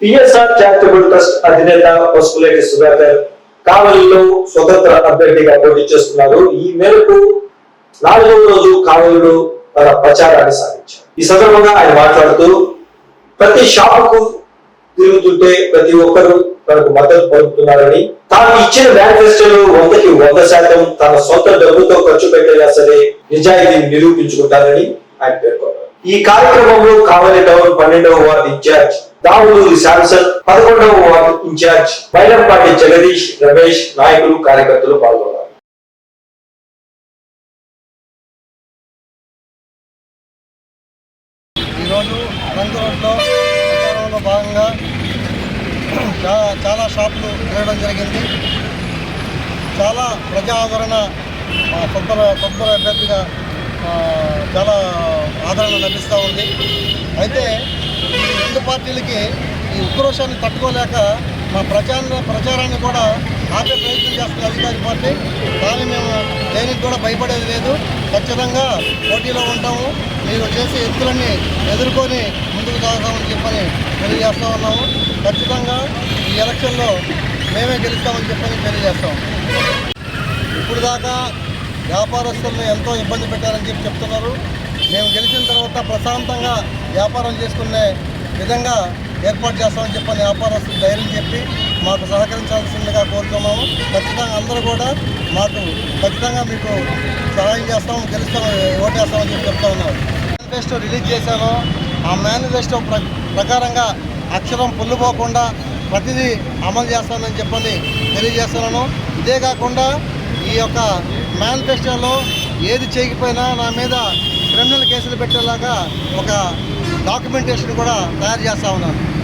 PSR charitable trust అధినేత పసుపులేటి సుధాకర్ కావలిలో స్వతంత్ర అభ్యర్థిగా పోటీ చేస్తున్నారు. ఈ మేరకు నాలుగవ రోజు కావలిలో తన ప్రచారాన్ని సాగించారు. ఈ సందర్భంగా ఆయన మాట్లాడుతూ ప్రతి షాపుకు తిరుగుతుంటే ప్రతి ఒక్కరూ తనకు మద్దతు పలుకుతున్నారని తాను ఇచ్చిన మేనిఫెస్టోలో వందకి వంద శాతం తన సొంత డబ్బుతో ఖర్చు పెట్టైనా సరే నిజాయితీని నిరూపించుకుంటారని ఆయన పేర్కొన్నారు. ఈ కార్యక్రమంలో కావలి టౌన్ పన్నెండవ వార్డు ఇన్ఛార్జ్ దావులూరి శాంసన్ పదకొండవ వార్డు ఇన్ఛార్జ్ బైలంపాటి జగదీష్ రమేష్ నాయకులు కార్యకర్తలు పాల్గొన్నారు. ఈరోజు రంగు ప్రచారంలో భాగంగా చాలా షాపులు తిరగడం జరిగింది. చాలా ప్రజా ఆదరణ మా కొబ్బరి కొబ్బరి అభ్యర్థిగా చాలా ఆదరణ లభిస్తూ ఉంది. అయితే రెండు పార్టీలకి ఈ ఉక్రోషాన్ని తట్టుకోలేక మా ప్రచార ప్రచారాన్ని కూడా ఆపే ప్రయత్నం చేస్తుంది అధికారి పార్టీ. కానీ మేము దేనికి కూడా భయపడేది లేదు. ఖచ్చితంగా పోటీలో ఉంటాము. మీరు చేసే ఎత్తులన్నీ ఎదుర్కొని ముందుకు సాగుతామని చెప్పని తెలియజేస్తూ ఉన్నాము. ఖచ్చితంగా ఈ ఎలక్షన్లో మేమే గెలుస్తామని చెప్పని తెలియజేస్తాం. ఇప్పుడు దాకా వ్యాపారస్తులను ఎంతో ఇబ్బంది పెట్టారని చెప్పి చెప్తున్నారు. మేము గెలిచిన తర్వాత ప్రశాంతంగా వ్యాపారం చేసుకునే విధంగా ఏర్పాటు చేస్తామని చెప్పని వ్యాపారస్తులు ధైర్యం చెప్పి మాకు సహకరించాల్సిందిగా కోరుతున్నాము. ఖచ్చితంగా అందరూ కూడా మాకు ఖచ్చితంగా మీకు సహాయం చేస్తాము గెలుస్తాము ఓటేస్తామని చెప్పి చెప్తా ఉన్నారు మేనిఫెస్టో రిలీజ్ చేశాను. ఆ మేనిఫెస్టో ప్ర ప్రకారంగా అక్షరం పొల్లుపోకుండా ప్రతిదీ అమలు చేస్తానని చెప్పని తెలియజేస్తున్నాను. ఇదే కాకుండా ఈ యొక్క మేనిఫెస్టోలో ఏది చేయకపోయినా నా మీద క్రిమినల్ కేసులు పెట్టేలాగా ఒక డాక్యుమెంటేషన్ కూడా తయారు చేస్తా ఉన్నాను